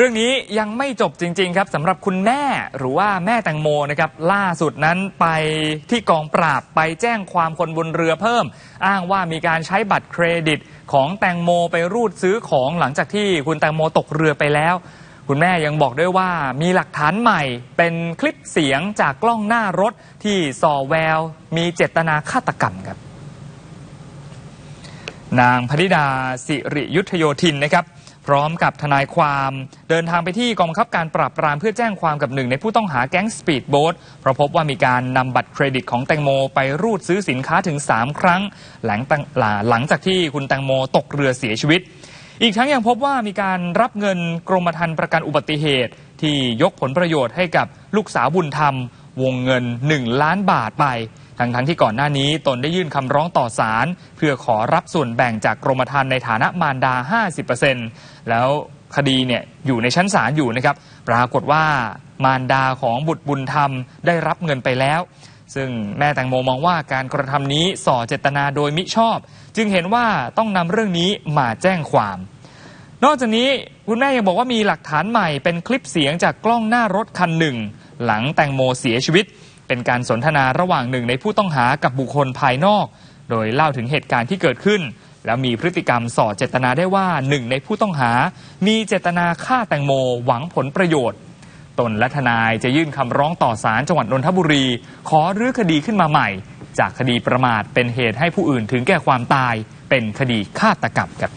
เรื่องนี้ยังไม่จบจริง ๆ ครับสำหรับคุณแม่หรือว่าแม่แตงโมนะครับล่าสุดนั้นไปที่กองปราบไปแจ้งความคนบนเรือเพิ่ม อ้างว่ามีการใช้บัตรเครดิตของแตงโมไปรูดซื้อของหลังจากที่คุณแตงโมตกเรือไปแล้ว คุณแม่ยังบอกด้วยว่ามีหลักฐานใหม่เป็นคลิปเสียงจากกล้องหน้ารถที่ส่อแวว มีเจตนาฆาตกรรมครับ นางพนิดาสิริยุทธโยธินนะครับ พร้อมกับทนายความเดินทางไปที่กองบังคับการปราบปรามเพื่อแจ้งความกับหนึ่งในผู้ต้องหาแก๊งสปีดโบ๊ทเพราะพบว่ามีการนำบัตรเครดิตของแตงโมไปรูดซื้อสินค้าถึง 3 ครั้ง หลังตั้งหลังจากที่คุณแตงโมตกเรือเสียชีวิต อีกทั้งยังพบว่ามีการรับเงินกรมธรรม์ประกันอุบัติเหตุ ที่ยกผลประโยชน์ให้กับลูกสาวบุญธรรม วงเงิน 1 ล้านบาทไป ทั้งทั้งที่ก่อนหน้านี้ตนได้ยื่นคำร้องต่อศาลเพื่อขอรับส่วนแบ่งจากกรมธรรม์ในฐานะมารดา 50%แล้วคดีเนี่ยอยู่ในชั้นศาลอยู่นะครับ ปรากฏว่ามารดาของบุตรบุญธรรมได้รับเงินไปแล้ว ซึ่งแม่แตงโมมองว่าการกระทำนี้ส่อเจตนาโดยมิชอบ จึงเห็นว่าต้องนำเรื่องนี้มาแจ้งความ นอกจากนี้คุณแม่ยังบอกว่ามีหลักฐานใหม่เป็นคลิปเสียงจากกล้องหน้ารถคันหนึ่ง หลังแตงโมเสียชีวิต เป็นการสนทนาระหว่างหนึ่งในผู้ต้องหากับบุคคลภายนอก โดยเล่าถึงเหตุการณ์ที่เกิดขึ้น แล้วมีพฤติกรรมส่อเจตนาได้ว่าหนึ่งในผู้ต้องหา มีเจตนาฆ่าแตงโมหวังผลประโยชน์ ตนและทนายจะยื่นคำร้องต่อศาลจังหวัดนนทบุรี ขอรื้อคดีขึ้นมาใหม่ จากคดีประมาทเป็นเหตุให้ผู้อื่นถึงแก่ความตาย เป็นคดีฆาตกรรมครับ